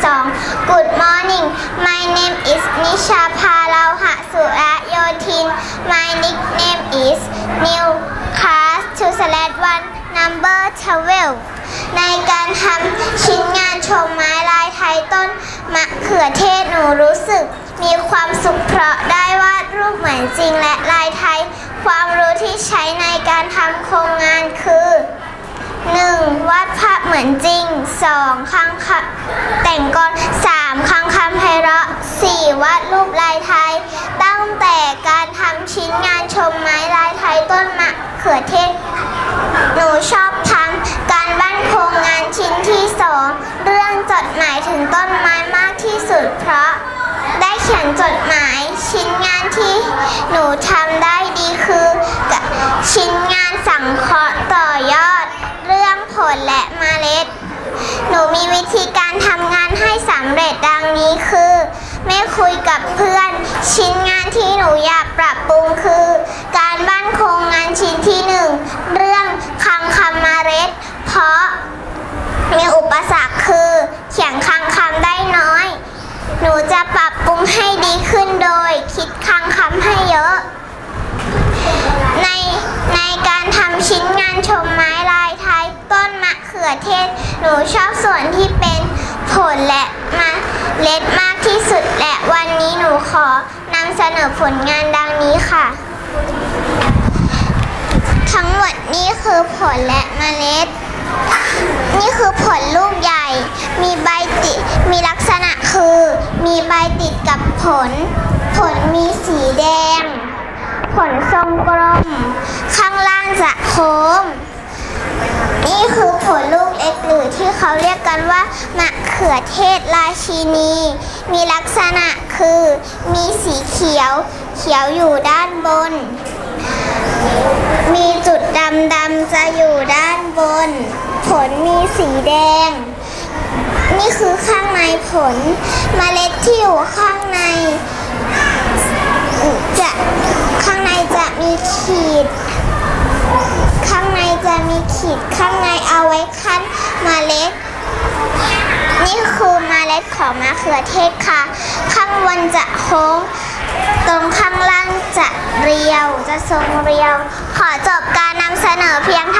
2 Good morning my name is Nisha Palauha Sura Yotin my nickname is New Class to Select One Number 12 ในการทำชิ้นงานชมไม้ลายไทยต้นมะเขือเทศหนูรู้สึกมีความสุขเพราะได้วาดรูปเหมือนจริงและลายไทย ความรู้ที่ใช้ในการทำโครงงานคือ 1. วา เหมือนจริง 2. ข้างคแต่งกล 3. ข้างคำไพเราะ 4. วาดรูปลายไทย ตั้งแต่การทำชิ้นงานชมไม้ลายไทยต้นมะเขือเทศ หนูชอบทำการบ้านโครงงานชิ้นที่สองเรื่องจดหมายถึงต้นไม้มากที่สุดเพราะ ได้เขียนจดหมาย คุยกับเพื่อน ชิ้นงานที่หนูอยากปรับปรุงคือ การบ้านโครงงานชิ้นที่หนึ่งเรื่องคังคำเมล็ด เพราะมีอุปสรรคคือ เขียนคังคำได้น้อย หนูจะปรับปรุงให้ดีขึ้นโดย คิดคังคำให้เยอะ ในในการทำชิ้นงานชมไม้ลายไทยต้นมะเขือเทศ หนูชอบส่วนที่เป็น ผลและมะเล็ดมากที่สุดและวันนี้หนูขอนำเสนอผลงานดังนี้ค่ะ ทั้งหมดนี่คือผลและมเมล็ด นี่คือผลลูกใหญ่ มีใบติดมีลักษณะคือ มีใบติดกับผล ผลมีสีแดง ผลทรงกลม ข้างล่างจะโค้งนี่คือผลลูกเล็กหรือที่เขาเรียกกันว่ามะ ขือเทศราชินี มีลักษณะคือ มีสีเขียว เขียวอยู่ด้านบน มีจุดดำดำจะอยู่ด้านบน ผลมีสีแดง นี่คือข้างในผลเมล็ดที่อยู่ข้างใน จะข้างในจะมีขีด ข้างในจะมีขีดข้างในเอาไว้คั้นเมล็ด นี่คือเมล็ดของมะเขือเทศค่ะ ข้างบนจะโค้ง ตรงข้างล่างจะเรียว จะทรงเรียว ขอจบการนำเสนอเพียงเท่า